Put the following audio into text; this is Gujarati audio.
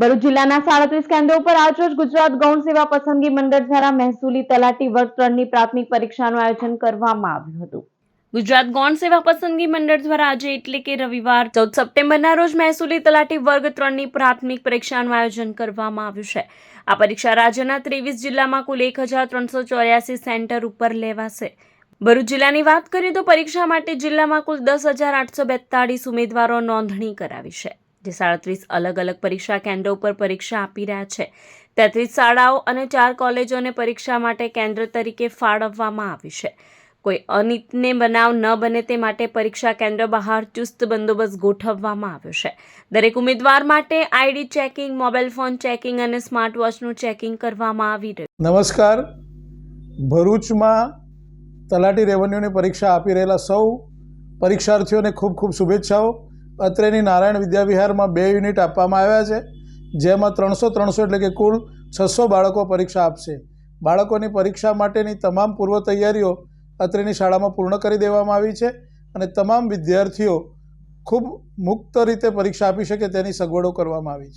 ભરૂચ જિલ્લાના સાડત્રીસ કેન્દ્રો પર આજરોજ ગુજરાત ગૌણ સેવા પસંદગી મંડળ દ્વારા મહેસૂલી તલાટી વર્ગ ત્રણની પ્રાથમિક પરીક્ષાનું આયોજન કરવામાં આવ્યું હતું. ગુજરાત ગૌણ સેવા પસંદગી મંડળ દ્વારા આજે એટલે કે રવિવાર ચૌદ સપ્ટેમ્બરના રોજ મહેસૂલી તલાટી વર્ગ ત્રણની પ્રાથમિક પરીક્ષાનું આયોજન કરવામાં આવ્યું છે. આ પરીક્ષા રાજ્યના ત્રેવીસ જિલ્લામાં કુલ એક હજાર ત્રણસો ચોર્યાસી સેન્ટર ઉપર લેવાશે. ભરૂચ જિલ્લાની વાત કરીએ તો પરીક્ષા માટે જિલ્લામાં કુલ દસ હજાર આઠસો બેતાળીસ ઉમેદવારો નોંધણી કરાવી છે. જે સાડત્રીસ અલગ અલગ પરીક્ષા કેન્દ્રો ઉપર પરીક્ષા આપી રહ્યા છે. તેત્રીસ શાળાઓ અને ચાર કોલેજોને પરીક્ષા માટે કેન્દ્ર તરીકે ફાળવવામાં આવી છે. કોઈ અનિતને બનાવ ન બને તે માટે પરીક્ષા કેન્દ્ર બહાર ચુસ્ત બંદોબસ્ત ગોઠવવામાં આવ્યો છે. દરેક ઉમેદવાર માટે ID checking, mobile phone checking અને સ્માર્ટ વોચનું ચેકિંગ કરવામાં આવી રહ્યું નમસ્કાર. ભરૂચમાં તલાટી રેવન્યુની પરીક્ષા આપી રહેલા સૌ પરીક્ષાર્થીઓને ખૂબ ખૂબ શુભેચ્છાઓ. અત્રેની નારાયણ વિદ્યાવિહારમાં બે યુનિટ આપવામાં આવ્યા છે, જેમાં ત્રણસો ત્રણસો એટલે કે કુલ છસો બાળકો પરીક્ષા આપશે. બાળકોની પરીક્ષા માટેની તમામ પૂર્વ તૈયારીઓ અત્રેની શાળામાં પૂર્ણ કરી દેવામાં આવી છે અને તમામ વિદ્યાર્થીઓ ખૂબ મુક્ત રીતે પરીક્ષા આપી શકે તેની સગવડો કરવામાં આવી છે.